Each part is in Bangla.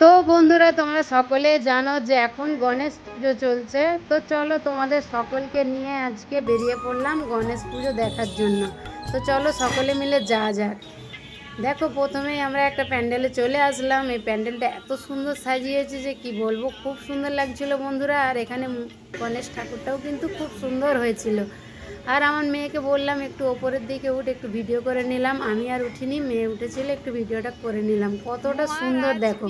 তো বন্ধুরা তোমরা সকলে জানো যে এখন গণেশ পুজো চলছে। তো চলো তোমাদের সকলকে নিয়ে আজকে বেরিয়ে পড়লাম গণেশ পুজো দেখার জন্য। তো চলো সকলে মিলে যা যাক। দেখো প্রথমেই আমরা একটা প্যান্ডেলে চলে আসলাম। এই প্যান্ডেলটা এত সুন্দর সাজিয়েছে যে কি বলব খুব সুন্দর লাগছিল বন্ধুরা। আর এখানে গণেশ ঠাকুরটাও কিন্তু খুব সুন্দর হয়েছিল। আর আমার মেয়েকে বললাম একটু ওপরের দিকে উঠে একটু ভিডিও করে নিলাম। আমি আর উঠিনি মেয়ে উঠেছিল একটু ভিডিওটা করে নিলাম। কতটা সুন্দর দেখো।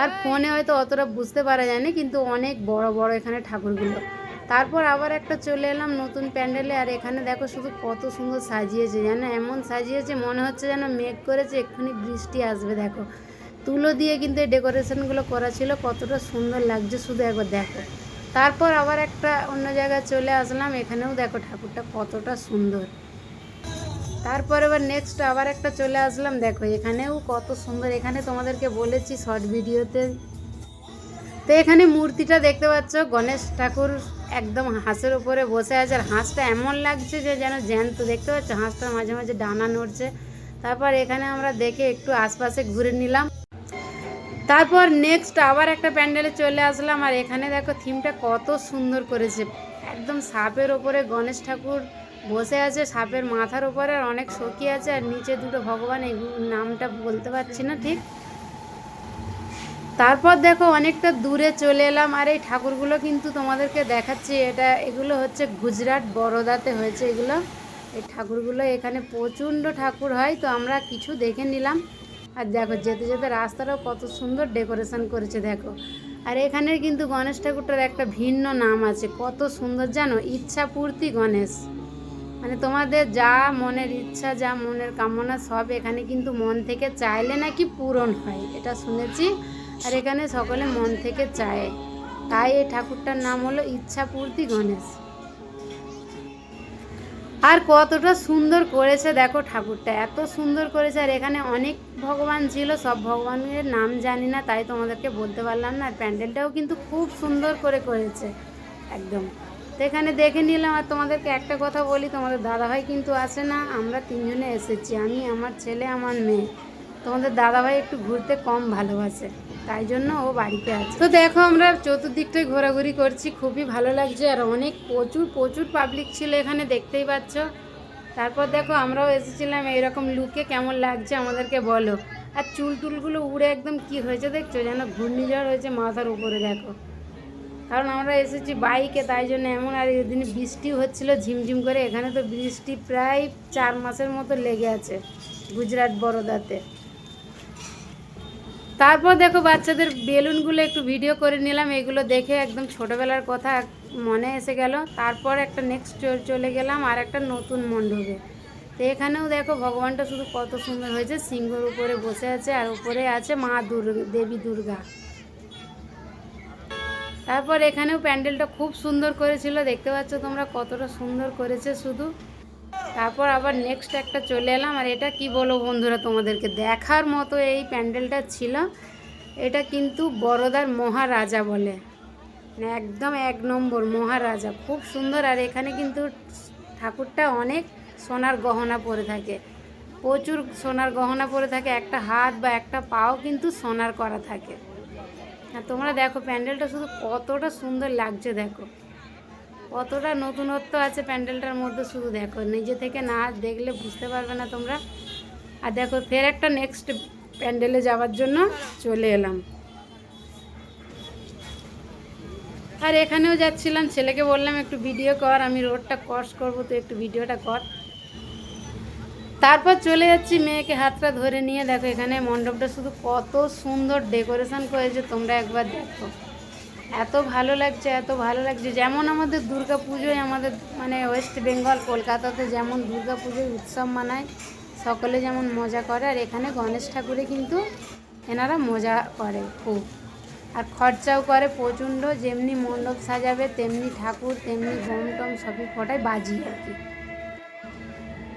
আর ফোনে হয়তো অতটা বুঝতে পারা যায় না কিন্তু অনেক বড় বড় এখানে ঠাকুরগুলো। তারপর আবার একটা চলে এলাম নতুন প্যান্ডেলে, আর এখানে দেখো শুধু কত সুন্দর সাজিয়েছে, জানো? এমন সাজিয়েছে, মনে হচ্ছে যেন মেঘ করেছে, এক্ষুনি বৃষ্টি আসবে, দেখো। তুলো দিয়ে কিন্তু এই ডেকোরেশনগুলো করা ছিল, কতটা সুন্দর লাগছে, শুধু একবার দেখো। তারপর আবার একটা অন্য জায়গায় চলে আসলাম, এখানেও দেখো ঠাকুরটা কতটা সুন্দর। তারপর এবার নেক্সট আবার একটা চলে আসলাম। দেখো, এখানেও কত সুন্দর, এখানে তোমাদেরকে বলেছি শর্ট ভিডিওতে তো এখানে মূর্তিটা দেখতে পাচ্ছ, গণেশ ঠাকুর একদম হাঁসের উপরে বসে আছে। আর হাঁসটা এমন লাগছে যে যেন জ্যান্ত। দেখতে পাচ্ছ, হাঁসটা মাঝে মাঝে ডানা নড়ছে। তারপর এখানে আমরা দেখে একটু আশপাশে ঘুরে নিলাম। তারপর নেক্সট আবার একটা প্যান্ডেলে চলে আসলাম। আর এখানে দেখো থিমটা কত সুন্দর করেছে। একদম সাপের ওপরে গণেশ ঠাকুর বসে আছে সাপের মাথার ওপরে আর অনেক সখী আছে আর নিচে দুটো ভগবান নামটা বলতে পারছি না ঠিক। তারপর দেখো অনেকটা দূরে চলে এলাম আর এই ঠাকুরগুলো কিন্তু তোমাদেরকে দেখাচ্ছি। এটা, এগুলো হচ্ছে গুজরাট বরোদাতে হয়েছে এগুলো। এই ঠাকুরগুলো এখানে প্রচণ্ড ঠাকুর হয়, তো আমরা কিছু দেখে নিলাম। আর দেখো যেতে যেতে রাস্তাটাও কত সুন্দর ডেকোরেশন করেছে দেখো। আর এখানের কিন্তু গণেশ ঠাকুরটার একটা ভিন্ন নাম আছে, কত সুন্দর জানো? ইচ্ছাপূর্তি গণেশ। মানে তোমাদের যা মনের ইচ্ছা, যা মনের কামনা, সব এখানে কিন্তু মন থেকে চাইলে নাকি পূরণ হয়, এটা শুনেছি। আর এখানে সকলে মন থেকে চায়। তাই এই ঠাকুরটার নাম হলো ইচ্ছা পূর্তি গণেশ। আর কতটা সুন্দর করেছে দেখো ঠাকুরটা, এত সুন্দর করেছে। আর এখানে অনেক ভগবান ছিল, সব ভগবানের নাম জানি না, তাই তোমাদেরকে বলতে পারলাম না। আর প্যান্ডেলটাও কিন্তু খুব সুন্দর করে করেছে, একদম। তো এখানে দেখে নিলাম আর তোমাদেরকে একটা কথা বলি, তোমাদের দাদাভাই কিন্তু আসে না, আমরা তিনজনে এসেছি, আমি, আমার ছেলে, আমার মেয়ে। তোমাদের দাদাভাই একটু ঘুরতে কম ভালোবাসে, তাই জন্য ও বাড়িতে আছে। তো দেখো আমরা চতুর্দিকটায় ঘোরাঘুরি করছি, খুবই ভালো লাগছে, আর অনেক প্রচুর প্রচুর পাবলিক ছিল এখানে, দেখতেই পাচ্ছ। তারপর দেখো আমরাও এসেছিলাম, এইরকম লুকে কেমন লাগছে আমাদেরকে বলো। আর চুল টুলগুলো উড়ে একদম কি হয়েছে দেখছ? যেন ঘূর্ণিঝড় হয়েছে মাথার উপরে, দেখো। কারণ আমরা এসেছি বাইকে, তাই জন্য এমন আর এদিন বৃষ্টি হচ্ছিল, ঝিমঝিম করে। এখানে তো বৃষ্টি প্রায় চার মাসের মতো লেগে আছে গুজরাট বরোদাতে। তারপর দেখো বাচ্চাদের বেলুনগুলো একটু ভিডিও করে নিলাম, এগুলো দেখে একদম ছোটোবেলার কথা মনে এসে গেল। তারপর একটা নেক্সট চলে গেলাম আর একটা নতুন মণ্ডপে। তো এখানেও দেখো ভগবানটা শুধু কত সুন্দর হয়েছে, সিংহর উপরে বসে আছে আর উপরে আছে মা দুর্গা, দেবী দুর্গা। তারপর এখানেও প্যান্ডেলটা খুব সুন্দর করেছিল, দেখতে পাচ্ছ তোমরা কতটা সুন্দর করেছে শুধু। তারপর আবার নেক্সট একটা চলে এলাম, আর এটা কি বলো বন্ধুরা তোমাদেরকে, দেখার মতো এই প্যান্ডেলটা ছিল। এটা কিন্তু বড়দার মহারাজা বলে মানে একদম এক নম্বর মহারাজা, খুব সুন্দর। আর এখানে কিন্তু ঠাকুরটা অনেক সোনার গহনা পরে থাকে, প্রচুর সোনার গহনা পরে থাকে, একটা হাত বা একটা পাও কিন্তু সোনার করা থাকে। আর তোমরা দেখো প্যান্ডেলটা শুধু কতটা সুন্দর লাগছে, দেখো। কতটা নতুনত্ব আছে প্যান্ডেলটার মধ্যে শুধু দেখো। নিজে থেকে না দেখলে বুঝতে পারবে না তোমরা। আর দেখো, ফের একটা নেক্সট প্যান্ডেলে যাওয়ার জন্য চলে এলাম। আর এখানেও যাচ্ছিলাম, ছেলেকে বললাম, একটু ভিডিও কর, আমি রোডটা ক্রস করব তো একটু ভিডিওটা কর। তারপর চলে যাচ্ছি মেয়েকে হাতটা ধরে নিয়ে। দেখো এখানে মণ্ডপটা শুধু কত সুন্দর ডেকোরেশন করেছে, তোমরা একবার দেখো। এত ভালো লাগছে, এত ভালো লাগছে। যেমন আমাদের দুর্গা পুজোয় আমাদের মানে ওয়েস্ট বেঙ্গল, কলকাতাতে যেমন দুর্গা পুজোয় উৎসব মানায়, সকলে যেমন মজা করে, আর এখানে গণেশ ঠাকুরে কিন্তু এনারা মজা করে খুব। আর খরচাও করে প্রচণ্ড, যেমনি মণ্ডপ সাজাবে, তেমনি ঠাকুর, তেমনি টম সবই ফটায় বাজি আর কি।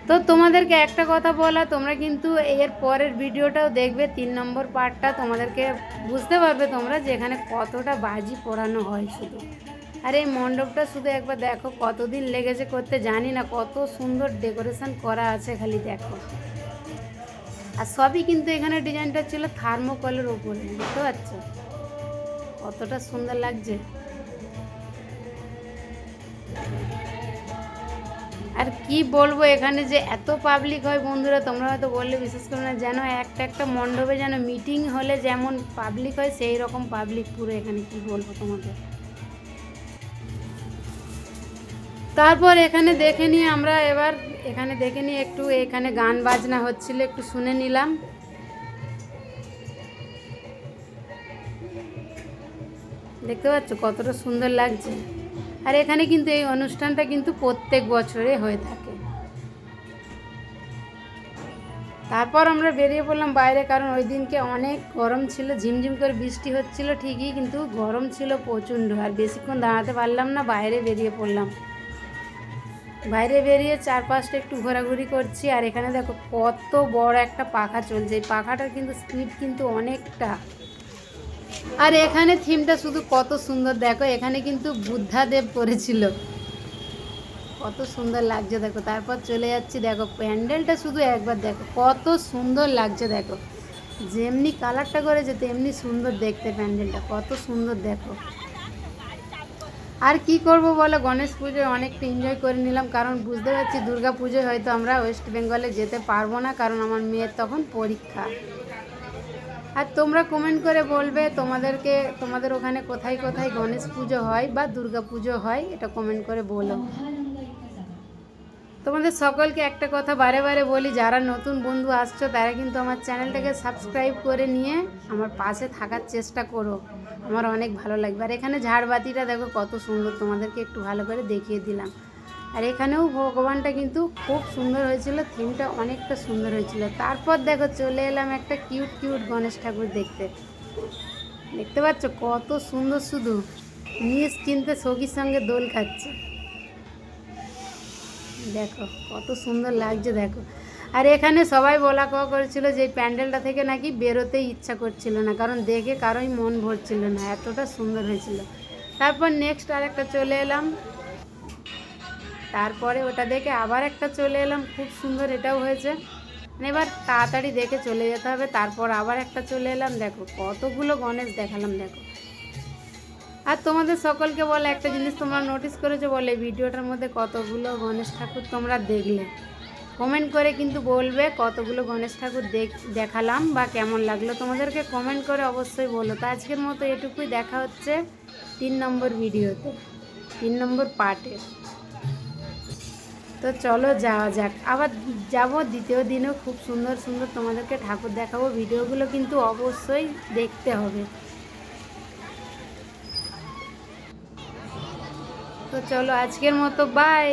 তো তোমাদেরকে একটা কথা বলা, তোমরা কিন্তু এর পরের ভিডিওটাও দেখবে, তিন নম্বর পার্টটা তোমাদেরকে বুঝতে পারবে তোমরা যে এখানে কতটা বাজি পোড়ানো হয় শুধু। আর এই মণ্ডপটা শুধু একবার দেখো, কতদিন লেগেছে করতে জানি না, কত সুন্দর ডেকোরেশন করা আছে খালি দেখো। আর সবই কিন্তু এখানে ডিজাইনটা ছিল থার্মোকলের ওপরে বুঝতে পারছ? কতটা সুন্দর লাগছে। আর কি বলব, এখানে যে এত পাবলিক হয় বন্ধুরা, তোমরা হয়তো বললে বিশেষ করে না, যেন একটা একটা মণ্ডপে যেন মিটিং হলে যেমন পাবলিক হয়, সেই রকম পাবলিক পুরো এখানে, কি বলব তোমাদের? তারপর এখানে দেখে নিয়ে আমরা এবার, এখানে দেখে নিয়ে একটু এখানে গান বাজনা হচ্ছিল, একটু শুনে নিলাম। দেখতে পাচ্ছ কতটা সুন্দর লাগছে। আর এখানে কিন্তু এই অনুষ্ঠানটা কিন্তু প্রত্যেক বছরে হয়ে থাকে। তারপর আমরা বেরিয়ে পড়লাম বাইরে, কারণ ওই দিনকে অনেক গরম ছিল, ঝিমঝিম করে বৃষ্টি হচ্ছিল ঠিকই, কিন্তু গরম ছিল প্রচণ্ড, আর বেশিক্ষণ দাঁড়াতে পারলাম না, বাইরে বেরিয়ে পড়লাম। বাইরে বেরিয়ে চারপাশটা একটু ঘোরাঘুরি করছি, আর এখানে দেখো কত বড় একটা পাখা চলছে, এই পাখাটার কিন্তু স্পিড কিন্তু অনেকটা। আর এখানে থিমটা শুধু কত সুন্দর, দেখো, এখানে কিন্তু বুদ্ধাদেব করেছিল কত সুন্দর লাগছে, দেখো। তারপর চলে যাচ্ছি, দেখো, প্যান্ডেলটা শুধু একবার দেখো। কত সুন্দর লাগছে, দেখো। যেমনি কালারটা করেছে, তেমনি সুন্দর দেখতে প্যান্ডেলটা। কত সুন্দর, দেখো। আর কি করব বলো? গণেশ পুজোয় অনেকটা এনজয় করে নিলাম, কারণ বুঝতে পারছি দুর্গা পুজোয় হয়তো আমরা ওয়েস্ট বেঙ্গলে যেতে পারব না, কারণ আমার মেয়ের তখন পরীক্ষা। আর তোমরা কমেন্ট করে বলবে তোমাদেরকে, তোমাদের ওখানে কোথায় কোথায় গণেশ পুজো হয় বা দুর্গা পুজো হয়, এটা কমেন্ট করে বলো। তোমাদের সকলকে একটা কথা বারে বারে বলি, যারা নতুন বন্ধু আসছো, তারা কিন্তু আমার চ্যানেলটাকে সাবস্ক্রাইব করে নিয়ে আমার পাশে থাকার চেষ্টা করো। আমার অনেক ভালো লাগবে। আর এখানে ঝাড়বাতিটা দেখো, কত সুন্দর তোমাদেরকে একটু ভালো করে দেখিয়ে দিলাম। আর এখানেও ভগবানটা কিন্তু খুব সুন্দর হয়েছিল থিমটা অনেকটা সুন্দর হয়েছিল। তারপর দেখো চলে এলাম একটা কিউট কিউট গণেশ ঠাকুর দেখতে। দেখতে পাচ্ছ কত সুন্দর শুধু। নিজ চিনতে সখীর সঙ্গে দোল খাচ্ছে। দেখো, কত সুন্দর লাগছে, দেখো। আর এখানে সবাই বলা কওয়া করেছিল যে প্যান্ডেলটা থেকে নাকি বেরোতেই ইচ্ছা করছিল না, কারণ দেখে কারোই মন ভরছিল না, এতটা সুন্দর হয়েছিল। তারপর নেক্সট আর একটা চলে এলাম। তারপরে ওটা দেখে আবার একটা চলে এলাম, খুব সুন্দর এটাও হয়েছে। এবার তাড়াতাড়ি দেখে চলে যেতে হবে, তারপর আবার একটা চলে এলাম। দেখো কতগুলো গণেশ দেখালাম, দেখো। আর তোমাদের সকলকে বলে একটা জিনিস তোমরা নোটিস করেছ, বলে ভিডিওটার মধ্যে কতগুলো গণেশ ঠাকুর তোমরা দেখলে। কমেন্ট করে কিন্তু বলবে কতগুলো গণেশ ঠাকুর দেখ, দেখালাম বা কেমন লাগল। তোমাদেরকে কমেন্ট করে অবশ্যই বলো। তো আজকের মতো এটুকুই, দেখা হচ্ছে তিন নম্বর ভিডিওতে তিন নম্বর পার্টে তো চলো যাওয়া যাক। আবার যাব দ্বিতীয় দিনও খুব সুন্দর সুন্দর তোমাদেরকে ঠাকুর দেখাবো। ভিডিওগুলো কিন্তু অবশ্যই দেখতে হবে। তো চলো আজকের মতো বাই